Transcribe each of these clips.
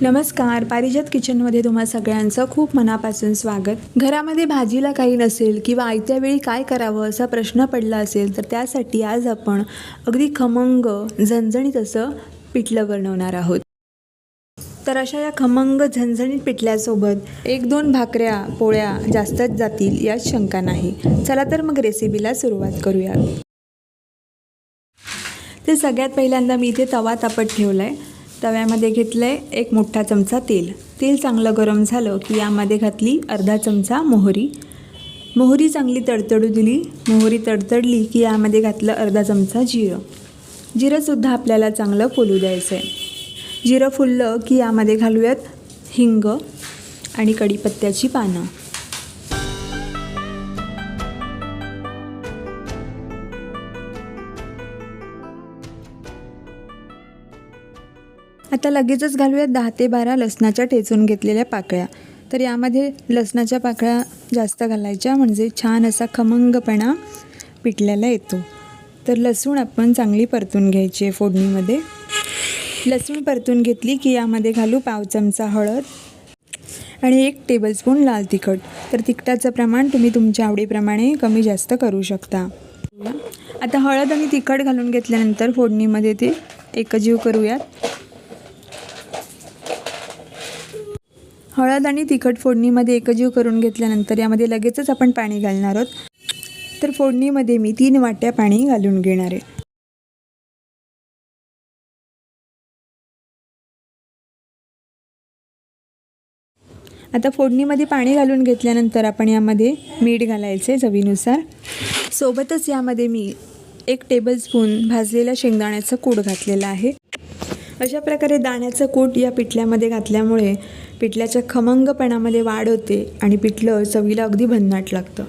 नमस्कार. पारिजात किचनमध्ये तुम्हा सगळ्यांचं खूप मनापासून स्वागत. घरामध्ये भाजीला काही नसेल किंवा आयत्या वेळी काय करावं असा प्रश्न पडला असेल तर त्यासाठी आज आपण अगदी खमंग झणझणीत असं पिठलं बनवणार आहोत. तर अशा या खमंग झणझणीत पिठल्यासोबत एक दोन भाकऱ्या पोळ्या जास्तच जातील यात शंका नाही. चला तर मग रेसिपीला सुरुवात करूया ते सगळ्यात पहिल्यांदा मी इथे तवा तापत ठेवला आहे तव्यामध्ये घेतलं आहे एक मोठा चमचा तेल. तेल चांगलं गरम झालं की यामध्ये घातली अर्धा चमचा मोहरी. मोहरी चांगली तडतडू दिली. मोहरी तडतडली की यामध्ये घातलं अर्धा चमचा जिरं. जिरंसुद्धा आपल्याला चांगलं फुलू द्यायचं आहे जिरं फुललं की यामध्ये घालूयात हिंग आणि कढीपत्त्याची पानं. आता लगेचच घालूयात दहा ते बारा लसणाच्या ठेचून घेतलेल्या पाकळ्या. तर यामध्ये लसणाच्या पाकळ्या जास्त घालायच्या म्हणजे छान असा खमंगपणा पिठल्याला येतो. तर लसूण आपण चांगली परतून घ्यायची आहे फोडणीमध्ये. लसूण परतून घेतली की यामध्ये घालू पाव चमचा हळद आणि एक टेबलस्पून लाल तिखट. तर तिखटाचं प्रमाण तुम्ही तुमच्या आवडीप्रमाणे कमी जास्त करू शकता. आता हळद आणि तिखट घालून घेतल्यानंतर फोडणीमध्ये ते एकजीव करूयात. हळद आणि तिखट फोडणीमध्ये एकजीव करून घेतल्यानंतर यामध्ये लगेचच आपण पाणी घालणार आहोत. तर फोडणीमध्ये मी तीन वाट्या पाणी घालून घेणार आहे. आता फोडणीमध्ये पाणी घालून घेतल्यानंतर आपण यामध्ये मीठ घालायचे चवीनुसार. सोबतच यामध्ये मी एक टेबलस्पून भाजलेल्या शेंगदाण्याचं कूट घातलेलं आहे. अशा प्रकारे दाण्याचं कूट या पिठल्यामध्ये घातल्यामुळे पिठल्याच्या खमंगपणामध्ये वाढ होते आणि पिठलं चवीला अगदी भन्नाट लागतं.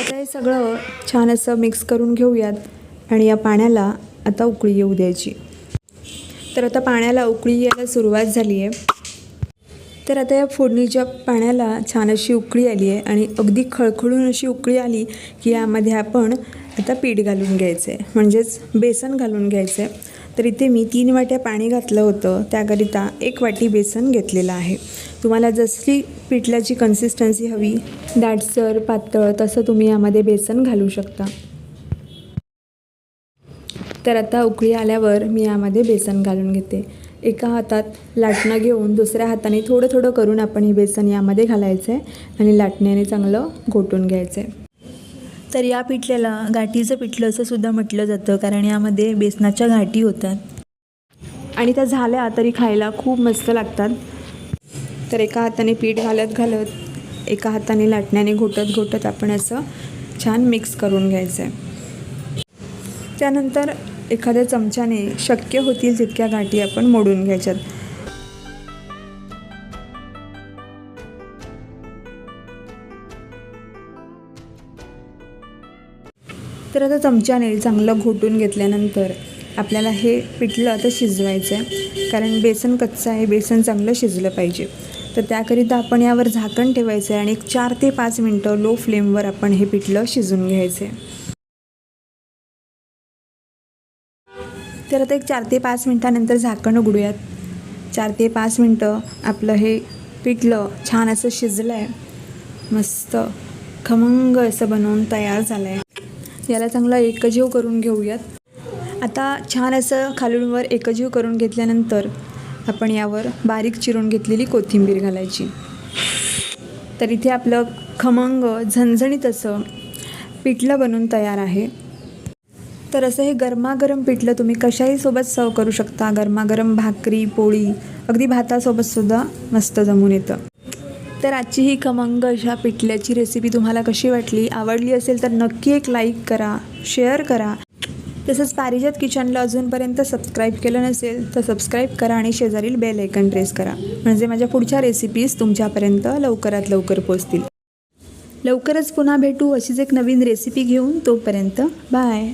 आता हे सगळं छान असं मिक्स करून घेऊयात आणि या पाण्याला आता उकळी येऊ द्यायची. तर आता पाण्याला उकळी यायला सुरुवात झाली आहे. तर आता या फोडणीच्या पाण्याला छान अशी उकळी आली आहे आणि अगदी खळखळून अशी उकळी आली की यामध्ये आपण आता पीठ घालून घ्यायचं आहे म्हणजेच बेसन घालून घ्यायचं आहे तर इथे मी तीन वाट्या पाणी घातलं होतं. त्याकरिता एक वाटी बेसन घेतलेलं आहे. तुम्हाला जशी पिठल्याची कन्सिस्टन्सी हवी दाटसर पातळ तसं तुम्ही यामध्ये बेसन घालू शकता. तर आता उकळी आल्यावर मी यामध्ये बेसन घालून घेते. एका हातात लाटणं घेऊन दुसऱ्या हाताने थोडं थोडं करून आपण हे बेसन यामध्ये घालायचं आहे आणि लाटण्याने चांगलं घोटून घ्यायचं आहे तर या पिठल्याला गाठीचं पिठलं असं सुद्धा म्हटलं जातं कारण यामध्ये बेसनाच्या गाठी होतात. आणि त्या झाल्या तरी खायला खूप मस्त लागतात. तर एका हाताने पीठ घालत घालत एका हाताने लाटण्याने घोटत घोटत आपण असं छान मिक्स करून घ्यायचं आहे त्यानंतर एखाद्या चमच्याने शक्य होतील तितक्या गाठी आपण मोडून घ्यायच्यात. तर आता चमच्याने चांगलं घोटून घेतल्यानंतर आपल्याला हे पिठलं आता शिजवायचं आहे. कारण बेसन कच्चं आहे बेसन चांगलं शिजलं पाहिजे. तर त्याकरिता आपण यावर झाकण ठेवायचं आहे आणि एक चार ते पाच मिनटं लो फ्लेमवर आपण हे पिठलं शिजून घ्यायचं आहे. तर आता एक चार ते पाच मिनटानंतर झाकण उघडूयात. चार ते पाच मिनटं आपलं हे पिठलं छान असं शिजलं आहे मस्त खमंग असं बनवून तयार झालं आहे याला चांगला एकजीव करून घेऊयात. आता छान असं खालूनवर एकजीव करून घेतल्यानंतर आपण यावर बारीक चिरून घेतलेली कोथिंबीर घालायची. तर इथे आपलं खमंग झणझणीत असं पिठलं बनून तयार आहे. तर असं हे गरमागरम पिठलं तुम्ही कशाही सोबत सर्व करू शकता. गरमागरम भाकरी पोळी अगदी भातासोबतसुद्धा मस्त जमून येतं. तर आजची ही खमंग अशा पिठल्याची रेसिपी तुम्हाला कशी वाटली? आवडली असेल तर नक्की एक लाईक करा शेअर करा. तसंच पारिजात किचनला अजूनपर्यंत सबस्क्राईब केलं नसेल तर सबस्क्राईब करा आणि शेजारील बेल ऐकन प्रेस करा. म्हणजे माझ्या पुढच्या रेसिपीज तुमच्यापर्यंत लवकरात लवकर पोचतील लवकरच पुन्हा भेटू अशीच एक नवीन रेसिपी घेऊन तोपर्यंत बाय